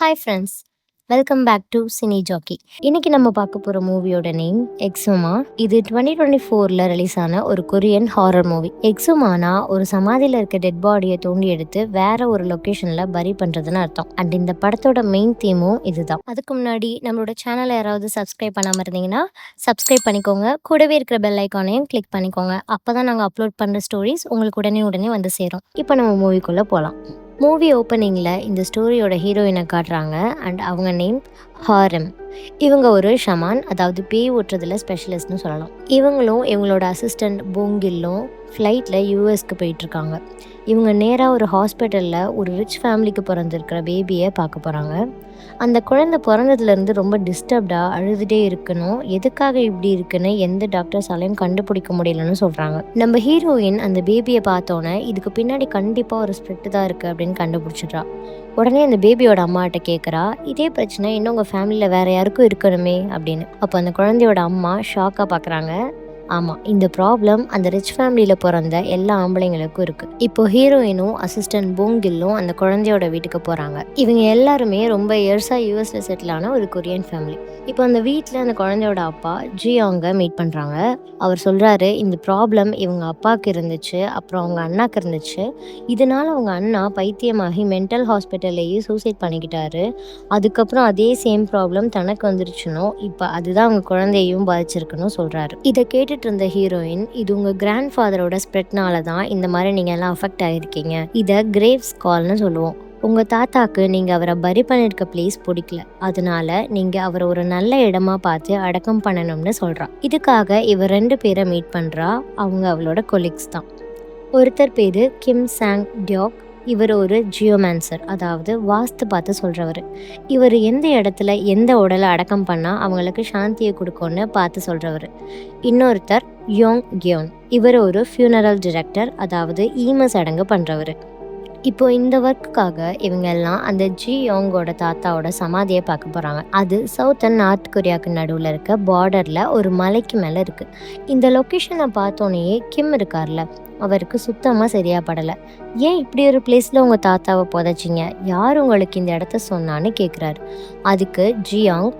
Hi friends welcome back to cine jockey இன்னைக்கு நம்ம பார்க்க போகிற மூவியோட நேம் எக்ஸுமா இது டுவெண்ட்டி டுவெண்ட்டி ஃபோரில் ரிலீஸ் ஆன ஒரு கொரியன் ஹாரர் மூவி எக்ஸுமானா ஒரு சமாதியில் இருக்க டெட் பாடியை தோண்டி எடுத்து வேற ஒரு லொக்கேஷனில் பரி பண்ணுறதுன்னு அர்த்தம். அண்ட் இந்த படத்தோட மெயின் தீமும் இதுதான். அதுக்கு முன்னாடி நம்மளோட சேனலை யாராவது சப்ஸ்கிரைப் பண்ணாமல் இருந்தீங்கன்னா சப்ஸ்கிரைப் பண்ணிக்கோங்க. கூடவே இருக்கிற பெல் ஐக்கானையும் கிளிக் பண்ணிக்கோங்க. அப்போ தான் நாங்கள் அப்லோட் பண்ணுற ஸ்டோரிஸ் உங்களுக்கு உடனே உடனே வந்து சேரும். இப்போ நம்ம மூவிக்குள்ளே போகலாம் மூவி ஓப்பனிங்கில் இந்த ஸ்டோரியோட ஹீரோயினை காட்டுறாங்க. அண்ட் அவங்க நேம் ஹாரம் இவங்க ஒரு ஷமான் அதாவது பேய் ஓட்டுறதுல ஸ்பெஷலிஸ்ட்னு சொல்லலாம். இவங்களும் இவங்களோட அசிஸ்டண்ட் போங்கில்லும் ஃப்ளைட்டில் யூஎஸ்க்கு போயிட்டுருக்காங்க. இவங்க நேராக ஒரு ஹாஸ்பிட்டலில் ஒரு ரிச் ஃபேமிலிக்கு பிறந்திருக்கிற பேபியை பார்க்க போகிறாங்க அந்த குழந்தை பிறந்ததுலேருந்து ரொம்ப டிஸ்டர்ப்டாக அழுதுகிட்டே இருக்கணும். எதுக்காக இப்படி இருக்குன்னு எந்த டாக்டர்ஸாலையும் கண்டுபிடிக்க முடியலன்னு சொல்கிறாங்க நம்ம ஹீரோயின் அந்த பேபியை பார்த்தோன்னே இதுக்கு பின்னாடி கண்டிப்பாக ஒரு ஸ்ப்ரெட்டு தான் இருக்குது அப்படின்னு கண்டுபிடிச்சிட்றா. உடனே அந்த பேபியோட அம்மாட்ட கேட்குறா இதே பிரச்சனை இன்னும் உங்கள் ஃபேமிலியில் வேறு யாருக்கும் இருக்கணுமே அப்படின்னு. அப்போ அந்த குழந்தையோட அம்மா ஷாக்காக பார்க்குறாங்க ஆமாம் இந்த ப்ராப்ளம் அந்த ரிச் ஃபேமிலியில் பிறந்த எல்லா ஆம்பளைங்களுக்கும் இருக்குது இப்போ ஹீரோயினும் அசிஸ்டன்ட் போங்கில்லும் அந்த குழந்தையோட வீட்டுக்கு போகிறாங்க இவங்க எல்லாருமே ரொம்ப இயர்ஸாக யூஎஸில் செட்டில் ஆன ஒரு கொரியன் ஃபேமிலி இப்போ அந்த வீட்டில் அந்த குழந்தையோட அப்பா ஜியோங்க மீட் பண்ணுறாங்க அவர் சொல்கிறாரு இந்த ப்ராப்ளம் இவங்க அப்பாவுக்கு இருந்துச்சு அப்புறம் அவங்க அண்ணாக்கு இருந்துச்சு. இதனால் அவங்க அண்ணா பைத்தியமாகி மென்டல் ஹாஸ்பிட்டல்லையே சூசைட் பண்ணிக்கிட்டாரு. அதுக்கப்புறம் அதே சேம் ப்ராப்ளம் தனக்கு வந்துருச்சுனோ இப்போ அதுதான் அவங்க குழந்தையும் பாதிச்சிருக்குன்னு சொல்கிறாரு இதை கேட்டு கேட்டுட்டு இருந்த ஹீரோயின் இது உங்கள் கிராண்ட் ஃபாதரோட ஸ்ப்ரெட்னால தான் இந்த மாதிரி நீங்கள் எல்லாம் அஃபெக்ட் ஆகிருக்கீங்க இதை கிரேவ்ஸ் கால்னு சொல்லுவோம். உங்கள் தாத்தாக்கு நீங்கள் அவரை பரி பண்ணியிருக்க பிளேஸ் பிடிக்கல. அதனால நீங்கள் அவரை ஒரு நல்ல இடமா பார்த்து அடக்கம் பண்ணணும்னு சொல்கிறா இதுக்காக இவர் ரெண்டு பேரை மீட் பண்ணுறா அவங்க அவளோட கொலீக்ஸ் தான். ஒருத்தர் பேர் கிம் சாங் டியோக் இவர் ஒரு ஜியோமான்சர் அதாவது வாஸ்து பார்த்து சொல்கிறவர் இவர் எந்த இடத்துல எந்த உடலை அடக்கம் பண்ணால் அவங்களுக்கு சாந்தியை கொடுக்கும்னு பார்த்து சொல்கிறவர் இன்னொருத்தர் யோங் கியோன். இவர் ஒரு ஃபியூனரல் டிரெக்டர் அதாவது ஈம சடங்கு பண்ணுறவர் இப்போ இந்த ஒர்க்குக்காக இவங்க எல்லாம் அந்த ஜி யோங்கோட தாத்தாவோட சமாதியை பார்க்க போகிறாங்க அது சவுத் அண்ட் நார்த் கொரியாவுக்கு நடுவில் இருக்க பார்டரில் ஒரு மலைக்கு மேலே இருக்குது இந்த லொக்கேஷனை பார்த்தோன்னே கிம் இருக்கார்ல அவருக்கு சுத்தமாக சரியாக படலை. ஏன் இப்படி ஒரு பிளேஸில் உங்கள் தாத்தாவை புதைச்சிங்க? யார் உங்களுக்கு இந்த இடத்த சொன்னான்னு கேட்குறாரு அதுக்கு ஜியாங்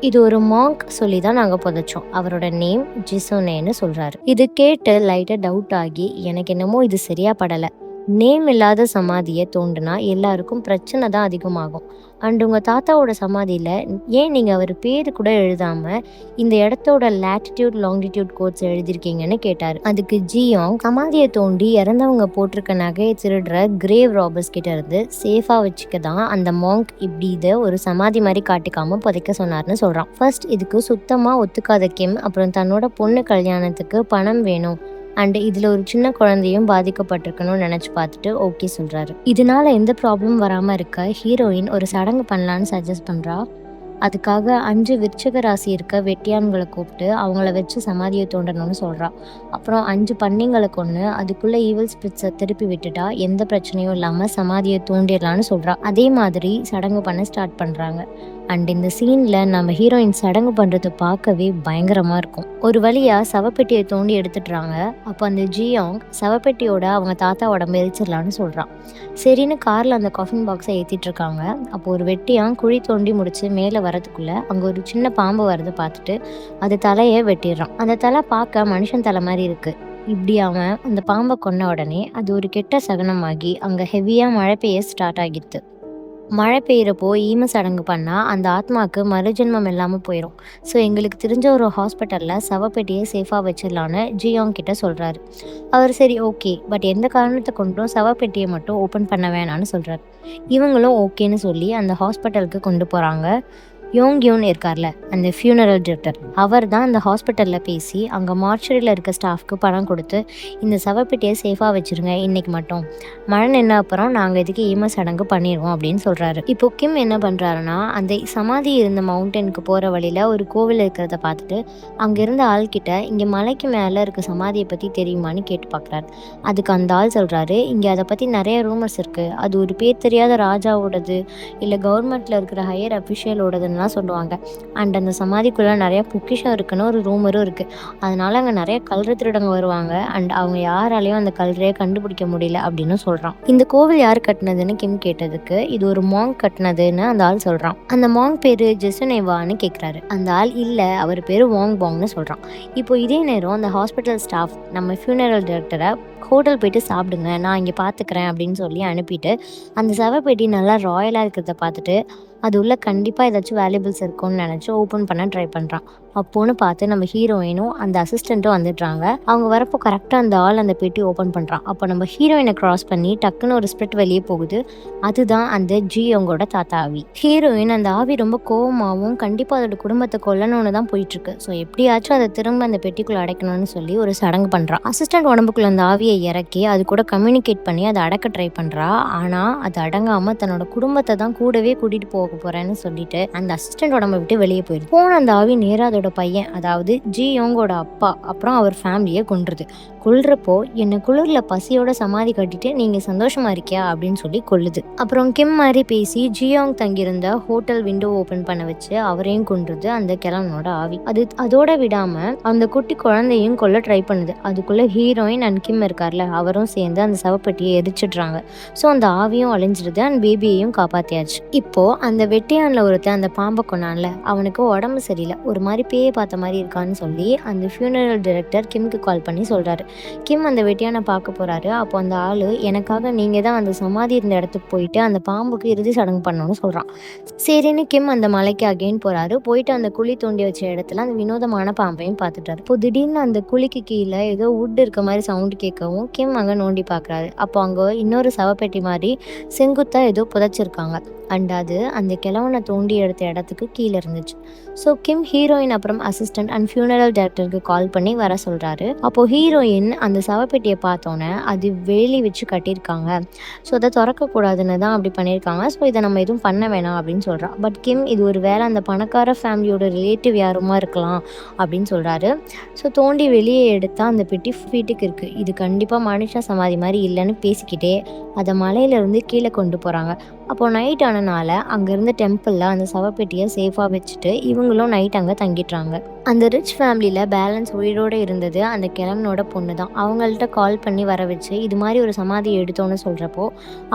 இது ஒரு மாங்க் சொல்லி தான் நாங்கள் புதைச்சோம். அவரோட நேம் ஜிசோனேன்னு சொல்கிறாரு இது கேட்டு லைட்டாக டவுட் ஆகி எனக்கு என்னமோ இது சரியாக படலை. நேம் இல்லாத சமாதியை தோண்டுனா எல்லாருக்கும் பிரச்சனை தான் அதிகமாகும். அண்ட் உங்கள் தாத்தாவோட சமாதியில் ஏன் நீங்கள் அவர் பேர் கூட எழுதாமல் இந்த இடத்தோட லேட்டிடியூட் லாங்கிடியூட் கோட்ஸ் எழுதியிருக்கீங்கன்னு கேட்டார். அதுக்கு ஜியோங் சமாதியை தோண்டி இறந்தவங்க போட்டிருக்க நகையை திருடுற கிரேவ் ராபர்ஸ் கிட்ட இருந்து சேஃபாக வச்சுக்க தான் அந்த மாங்க் இப்படி இதை ஒரு சமாதி மாதிரி காட்டிக்காம புதைக்க சொன்னார்னு சொல்கிறான் ஃபர்ஸ்ட் இதுக்கு சுத்தமாக ஒத்துக்காத கிம் அப்புறம் தன்னோட பொண்ணு கல்யாணத்துக்கு பணம் வேணும். அண்ட் இதில் ஒரு சின்ன குழந்தையும் பாதிக்கப்பட்டிருக்கணும்னு நினச்சி பார்த்துட்டு ஓகே சொல்கிறாரு இதனால எந்த ப்ராப்ளம் வராமல் இருக்க? ஹீரோயின் ஒரு சடங்கு பண்ணலான்னு சஜஸ்ட் பண்ணுறா அதுக்காக அஞ்சு விருச்சக ராசி இருக்க வெட்டியான்களை கூப்பிட்டு அவங்கள வச்சு சமாதியை தோண்டணும்னு சொல்கிறான் அப்புறம் அஞ்சு பண்ணிங்களை கொண்டு அதுக்குள்ளே ஈவல் ஸ்பிரிட்ஸை திருப்பி விட்டுட்டா எந்த பிரச்சனையும் இல்லாமல் சமாதியை தோண்டிடலான்னு சொல்கிறான் அதே மாதிரி சடங்கு பண்ண ஸ்டார்ட் பண்ணுறாங்க அண்ட் இந்த சீனில் நம்ம ஹீரோயின் சடங்கு பண்ணுறத பார்க்கவே பயங்கரமாக இருக்கும். ஒரு வழியாக சவப்பெட்டியை தோண்டி எடுத்துடுறாங்க. அப்போ அந்த ஜியோங் சவப்பெட்டியோட அவங்க தாத்தா உடம்பு எரிச்சிடலான்னு சொல்கிறான் சரின்னு காரில் அந்த காஃபின் பாக்ஸை ஏற்றிட்டு இருக்காங்க. அப்போ ஒரு வெட்டியான் குழி தோண்டி முடிச்சு மேலே வரதுக்குள்ளே அங்கே ஒரு சின்ன பாம்பு வரதை பார்த்துட்டு அது தலையை வெட்டிடுறான். அந்த தலை பார்க்க மனுஷன் தலை மாதிரி இருக்குது இப்படி அவன் அந்த பாம்பை கொன்ன உடனே அது ஒரு கெட்ட சகனமாகி அங்கே ஹெவியாக மழை பெய்ய ஸ்டார்ட் ஆகிடுது. மழை பெய்கிறப்போ ஈம சடங்கு பண்ணால் அந்த ஆத்மாவுக்கு மறுஜென்மம் இல்லாமல் போயிடும் ஸோ எங்களுக்கு தெரிஞ்ச ஒரு ஹாஸ்பிட்டலில் சவப்பெட்டியை சேஃபாக வச்சிடலான்னு ஜியோங் கிட்ட சொல்கிறாரு அவர் சரி ஓகே பட் எந்த காரணத்தை கொண்டும் சவப்பெட்டியை மட்டும் ஓப்பன் பண்ண வேணான்னு சொல்கிறார் இவங்களும் ஓகேன்னு சொல்லி அந்த ஹாஸ்பிட்டலுக்கு கொண்டு போகிறாங்க யோங் யோன் இருக்கார்ல அந்த ஃபியூனரல் டிரெக்டர் அவர் தான் அந்த ஹாஸ்பிட்டலில் பேசி அங்கே மார்ச்சரியில் இருக்க ஸ்டாஃப்க்கு பணம் கொடுத்து இந்த சவப்பெட்டியை சேஃபாக வச்சுருங்க இன்றைக்கி மட்டும். மழை நின்ன அப்புறம் நாங்கள் இதுக்கு ஈம சடங்கு பண்ணிடுவோம் அப்படின்னு சொல்கிறாரு இப்போ கிம் என்ன பண்ணுறாருன்னா அந்த சமாதி இருந்த மவுண்டனுக்கு போகிற வழியில் ஒரு கோவில் இருக்கிறத பார்த்துட்டு அங்கே இருந்த ஆள்கிட்ட இங்கே மலைக்கு மேலே இருக்க சமாதியை பற்றி தெரியுமான்னு கேட்டு பார்க்குறாரு அதுக்கு அந்த ஆள் சொல்கிறாரு இங்கே அதை பற்றி நிறைய ரூமர்ஸ் இருக்குது அது ஒரு பேர் தெரியாத ராஜாவோடது இல்லை கவர்மெண்ட்டில் இருக்கிற ஹையர் அஃபிஷியலோடது அப்படின்லாம் சொல்லுவாங்க. அண்ட் அந்த சமாதிக்குள்ளே நிறைய பொக்கிஷம் இருக்குன்னு ஒரு ரூமரும் இருக்குது அதனால் அங்கே நிறைய கல்று திருடங்க வருவாங்க. அண்ட் அவங்க யாராலையும் அந்த கல்றையை கண்டுபிடிக்க முடியல அப்படின்னு சொல்கிறான் இந்த கோவில் யார் கட்டினதுன்னு கிம் கேட்டதுக்கு இது ஒரு மாங் கட்டினதுன்னு அந்த ஆள் சொல்கிறான் அந்த மாங் பேர் ஜெசுனேவான்னு கேட்குறாரு அந்த ஆள் இல்லை அவர் பேர் வாங் பாங்னு சொல்கிறான் இப்போ இதே நேரம் அந்த ஹாஸ்பிட்டல் ஸ்டாஃப் நம்ம ஃபியூனரல் டிரெக்டரை ஹோட்டல் போயிட்டு சாப்பிடுங்க நான் இங்கே பார்த்துக்கிறேன் அப்படின்னு சொல்லி அனுப்பிட்டு அந்த சவப்பெட்டி நல்லா ராயலாக இருக்கிறத பார்த்துட்டு அது உள்ளே கண்டிப்பாக ஏதாச்சும் வேல்யூபிள்ஸ் இருக்கும்னு நினச்சி ஓப்பன் பண்ண ட்ரை பண்ணுறான் அப்போன்னு பார்த்து நம்ம ஹீரோயினும் அந்த அசிஸ்டண்ட்டும் வந்துடுறாங்க. அவங்க வரப்போ கரெக்டாக அந்த ஆள் அந்த பெட்டி ஓப்பன் பண்ணுறான் அப்போ நம்ம ஹீரோயினை கிராஸ் பண்ணி டக்குன்னு ஒரு ஸ்பிரிட் வெளியே போகுது. அதுதான் அந்த ஜி அவங்களோட தாத்தா ஆவி. ஹீரோயின் அந்த ஆவி ரொம்ப கோவமாகவும் கண்டிப்பாக அதோட குடும்பத்தை கொல்லணும்னு தான் போயிட்டுருக்கு. ஸோ எப்படியாச்சும் அதை திரும்ப அந்த பெட்டிக்குள்ளே அடைக்கணும்னு சொல்லி ஒரு சடங்கு பண்ணுறான் அசிஸ்டன்ட் உடம்புக்குள்ள அந்த ஆவியை இறக்கி அது கூட கம்யூனிகேட் பண்ணி அதை அடக்க ட்ரை பண்ணுறா ஆனால் அது அடங்காமல் தன்னோட குடும்பத்தை தான் கூடவே கூட்டிகிட்டு போக போகிறேன்னு சொல்லிட்டு அந்த அசிஸ்டன்ட் உடம்பை விட்டு வெளியே போயிடும் போன அந்த ஆவி நேராக அதோட பையன் அதாவது ஜியோங்கோட அப்பா அப்புறம் அவர் ஃபேமிலியை கொன்றுது. கொல்றப்போ என்னை குளிரில் பசியோட சமாதி கட்டிட்டு நீங்கள் சந்தோஷமா இருக்கியா? அப்படின்னு சொல்லி கொள்ளுது அப்புறம் கிம் மாதிரி பேசி ஜியோங் தங்கியிருந்த ஹோட்டல் விண்டோ ஓப்பன் பண்ண வச்சு அவரையும் கொன்றுது அந்த கிழவனோட ஆவி. அது அதோட விடாம அந்த குட்டி குழந்தையும் கொல்ல ட்ரை பண்ணுது. அதுக்குள்ள ஹீரோயின் அண்ட் கிம் இருக்கார்ல அவரும் சேர்ந்து அந்த சவப்பெட்டியை எரிச்சிடுறாங்க. ஸோ அந்த ஆவியும் அழிஞ்சிருது அண்ட் பேபியையும் காப்பாத்தியாச்சு. இப்போ அந்த வெட்டியான்ல ஒருத்தன் அந்த பாம்பை கொண்டான்ல அவனுக்கு உடம்பு சரியில்லை. ஒரு மாதிரி பேயை பார்த்த மாதிரி இருக்கான்னு சொல்லி அந்த ஃபியூனரல் டைரக்டர் கிம்க்கு கால் பண்ணி சொல்கிறாரு கிம் அந்த வெட்டியானை பார்க்க போறாரு. அப்போ அந்த ஆள் எனக்காக நீங்கள் தான் அந்த சமாதி இருந்த இடத்துக்கு போயிட்டு அந்த பாம்புக்கு இறுதி சடங்கு பண்ணணும்னு சொல்கிறான் சரின்னு கிம் அந்த மலைக்கு அகைன் போகிறாரு போயிட்டு அந்த குழி தோண்டி வச்ச இடத்துல அந்த வினோதமான பாம்பையும் பார்த்துட்டாரு. இப்போ திடீர்னு அந்த குழிக்கு கீழே ஏதோ வுட் இருக்க மாதிரி சவுண்டு கேட்கவும் கிம் அங்கே நோண்டி பார்க்குறாரு. அப்போ அங்கே இன்னொரு சவப்பெட்டி மாதிரி செங்குத்தாக ஏதோ புதைச்சிருக்காங்க. அண்ட் அது அந்த கிழவனை தோண்டி எடுத்த இடத்துக்கு கீழே இருந்துச்சு. ஸோ கிம் ஹீரோயின் அப்புறம் அசிஸ்டன்ட் அண்ட் ஃபியூனரல் டேரக்டருக்கு கால் பண்ணி வர சொல்கிறாரு அப்போது ஹீரோயின் அந்த சவப்பெட்டியை பார்த்தோன்னே அது வேலி வச்சு கட்டியிருக்காங்க. ஸோ அதை திறக்கக்கூடாதுன்னு தான் அப்படி பண்ணியிருக்காங்க. ஸோ இதை நம்ம எதுவும் பண்ண வேணாம் அப்படின்னு சொல்கிறா பட் கிம் இது ஒரு வேலை அந்த பணக்கார ஃபேமிலியோட ரிலேட்டிவ் யாருமா இருக்கலாம் அப்படின்னு சொல்கிறாரு ஸோ தோண்டி வெளியே எடுத்தால் அந்த பெட்டி வீட்டுக்கு இருக்குது இது கண்டிப்பாக மனுஷ சமாதி மாதிரி இல்லைன்னு பேசிக்கிட்டே அதை மலையிலேருந்து கீழே கொண்டு போகிறாங்க அப்போது நைட் ஆனனால அங்கேருந்து டெம்பிளில் அந்த சவப்பெட்டியை சேஃபாக வச்சுட்டு இவங்களும் நைட் அங்கே தங்கிடுறாங்க அந்த ரிச் ஃபேமிலியில் பேலன்ஸ் உயிரோடு இருந்தது அந்த கிழமனோட பொண்ணு தான் அவங்கள்ட்ட கால் பண்ணி வர வச்சு இது மாதிரி ஒரு சமாதி எடுத்தோன்னு சொல்கிறப்போ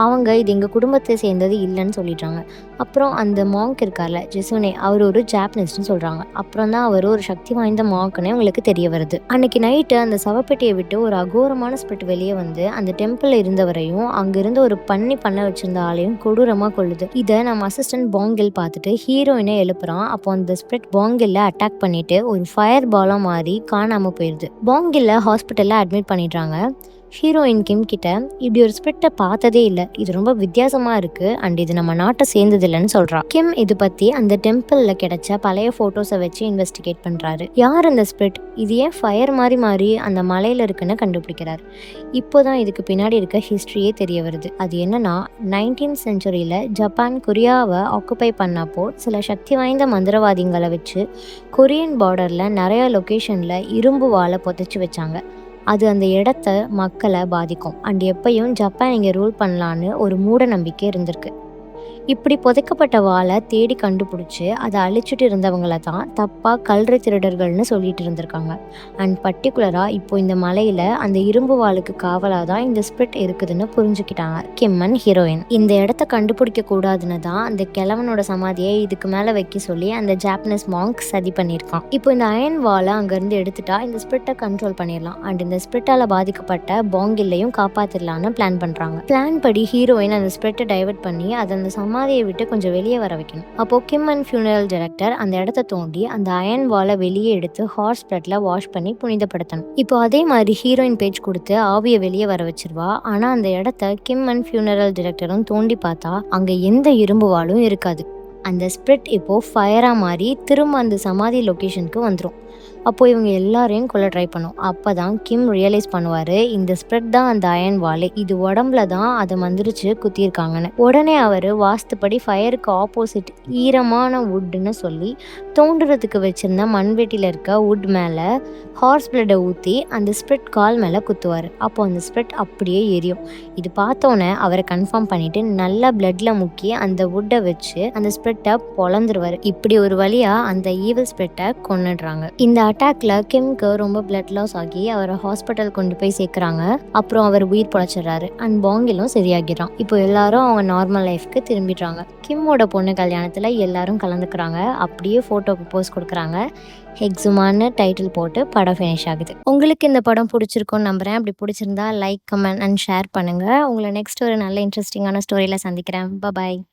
அவங்க இது எங்கள் குடும்பத்தை சேர்ந்தது இல்லைன்னு சொல்லிட்டாங்க. அப்புறம் அந்த மாங்க் இருக்கார்ல ஜெசுனே அவர் ஒரு ஜாப்பனீஸ்னு சொல்கிறாங்க அப்புறம் தான் அவர் ஒரு சக்தி வாய்ந்த மாங்க்னே அவங்களுக்கு தெரிய வருது. அன்னைக்கு நைட்டு அந்த சவப்பெட்டியை விட்டு ஒரு அகோரமான ஸ்பிரிட் வெளியே வந்து அந்த டெம்பிளில் இருந்தவரையும் அங்கேருந்து ஒரு பண்ணி பண்ண வச்சிருந்த ஆளையும் கொடூரமாக கொள்ளுது. இதை நம்ம அசிஸ்டன்ட் பாங்கில் பார்த்துட்டு ஹீரோயினை எழுப்புறான். அப்போ அந்த ஸ்பிரிட் பாங்கில்ல அட்டாக் பண்ணிட்டு ஒரு ஃபயர் பாலாக மாறி காணாமல் போயிடுது பாங்கில்ல ஹாஸ்பிட்டலில் அட்மிட் பண்ணிடுறாங்க. ஹீரோயின் கிம் கிட்ட இப்படி ஒரு ஸ்பிரிட்டை பார்த்ததே இல்லை. இது ரொம்ப வித்தியாசமாக இருக்குது அண்ட் இது நம்ம நாட்டை சேர்ந்தது இல்லைன்னு கிம் இது பற்றி அந்த டெம்பிளில் கிடைச்ச பழைய ஃபோட்டோஸை வச்சு இன்வெஸ்டிகேட் பண்ணுறாரு யார் அந்த ஸ்பிரிட் இது ஏன் ஃபயர் மாதிரி மாறி அந்த மலையில் இருக்குன்னு கண்டுபிடிக்கிறார். இப்போ தான் இதுக்கு பின்னாடி இருக்க ஹிஸ்ட்ரியே தெரிய வருது. அது என்னன்னா நைன்டீன் செஞ்சுரியில் ஜப்பான் கொரியாவை ஆக்குபை பண்ணப்போ சில சக்தி வாய்ந்த மந்திரவாதிகளை வச்சு கொரியன் பார்டரில் நிறைய லொக்கேஷன்ல இரும்பு வாழை புதைச்சி வச்சாங்க. அது அந்த இடத்த மக்களை பாதிக்கும். அண்ட் எப்பயும் ஜப்பான் இங்கே ரூல் பண்ணலான்னு ஒரு மூட நம்பிக்கை இருந்திருக்கு. இப்படி புதைக்கப்பட்ட வாளை தேடி கண்டுபிடிச்சி அதை அழிச்சிட்டு இருந்தவங்கள தான் தப்பாக கல்றை திருடர்கள்னு சொல்லிட்டு இருந்திருக்காங்க. அண்ட் பர்டிகுலராக இப்போ இந்த மலையில் அந்த இரும்பு வாளுக்கு காவலாக தான் இந்த ஸ்பிரிட் இருக்குதுன்னு புரிஞ்சுக்கிட்டாங்க. கிம்மன் ஹீரோயின் இந்த இடத்த கண்டுபிடிக்க கூடாதுன்னு தான் அந்த கிழவனோட சமாதியை இதுக்கு மேலே வைக்க சொல்லி அந்த ஜாப்பனீஸ் மாங்க் சதி பண்ணியிருக்கான். இப்போ இந்த அயன் வாலை அங்கேருந்து எடுத்துட்டா இந்த ஸ்பிரிட்டை கண்ட்ரோல் பண்ணிடலாம். அண்ட் இந்த ஸ்பிரிட்டால் பாதிக்கப்பட்ட பாங்கில்லையும் காப்பாற்றிடலான்னு பிளான் பண்ணுறாங்க பிளான் படி ஹீரோயின் அந்த ஸ்பிரிட்டை டைவர்ட் பண்ணி அதை அந்த சமாதியை விட்டு கொஞ்சம் வெளியே வர வைக்கணும். அப்போ கிம் அண்ட் ஃபியூனரல் டைரக்டர் அந்த இடத்த தோண்டி அந்த அயன் வாலை வெளியே எடுத்து ஹார்ஸ் பிளட்ல வாஷ் பண்ணி புனிதப்படுத்தணும். இப்போ அதே மாதிரி ஹீரோயின் பேஜ் கொடுத்து ஆவியை வெளியே வர வச்சிருவா. ஆனா அந்த இடத்த கிம் அண்ட் ஃபியூனரல் டைரக்டரும் தோண்டி பார்த்தா அங்க எந்த இரும்பு வாளும் இருக்காது. அந்த ஸ்பிரிட் இப்போ ஃபயராக மாறி திரும்ப அந்த சமாதி லொக்கேஷனுக்கு வந்துடும் அப்போ இவங்க எல்லாரையும் கொல்ல ட்ரை பண்ணும். அப்போ தான் கிம் ரியலைஸ் பண்ணுவார் இந்த ஸ்ப்ரெட் தான் அந்த அயன் வாலு இது உடம்புல தான் அதை மந்திரிச்சு குத்தியிருக்காங்கன்னு. உடனே அவர் வாஸ்துப்படி ஃபயருக்கு ஆப்போசிட் ஈரமான வுட்டுன்னு சொல்லி தோண்டுறதுக்கு வச்சுருந்த மண்வெட்டியில் இருக்க வுட் மேலே ஹார்ஸ் பிளட்டை ஊற்றி அந்த ஸ்ப்ரெட் கால் மேலே குத்துவார். அப்போ அந்த ஸ்ப்ரெட் அப்படியே எரியும். இது பார்த்தோன்னே அவரை கன்ஃபார்ம் பண்ணிட்டு நல்லா பிளட்டில் முக்கி அந்த வுட்டை வச்சு அந்த ஸ்ப்ரெட்டை பொழந்துருவார். இப்படி ஒரு வழியாக அந்த ஈவில் ஸ்ப்ரெட்டை கொன்னுடுறாங்க. இந்த அட்டாக்ல கிம்க்கு ரொம்ப பிளட் லாஸ் ஆகி அவரை ஹாஸ்பிட்டல் கொண்டு போய் சேர்க்குறாங்க. அப்புறம் அவர் உயிர் பொழைச்சிடுறாரு. அண்ட் பாங்கிலும் சரியாகிறான் இப்போ எல்லாரும் அவங்க நார்மல் லைஃப்க்கு திரும்பிடுறாங்க. கிம்மோட பொண்ணு கல்யாணத்தில் எல்லாரும் கலந்துக்கிறாங்க. அப்படியே ஃபோட்டோக்கு போஸ் கொடுக்குறாங்க. ஹெக்ஸுமான்னு டைட்டில் போட்டு படம் ஃபினிஷ் ஆகுது. உங்களுக்கு இந்த படம் பிடிச்சிருக்கும்னு நம்புகிறேன் அப்படி பிடிச்சிருந்தா லைக் கமெண்ட் அண்ட் ஷேர் பண்ணுங்கள் உங்களை நெக்ஸ்ட் ஒரு நல்ல இன்ட்ரெஸ்டிங்கான ஸ்டோரியில் சந்திக்கிறேன். பாய்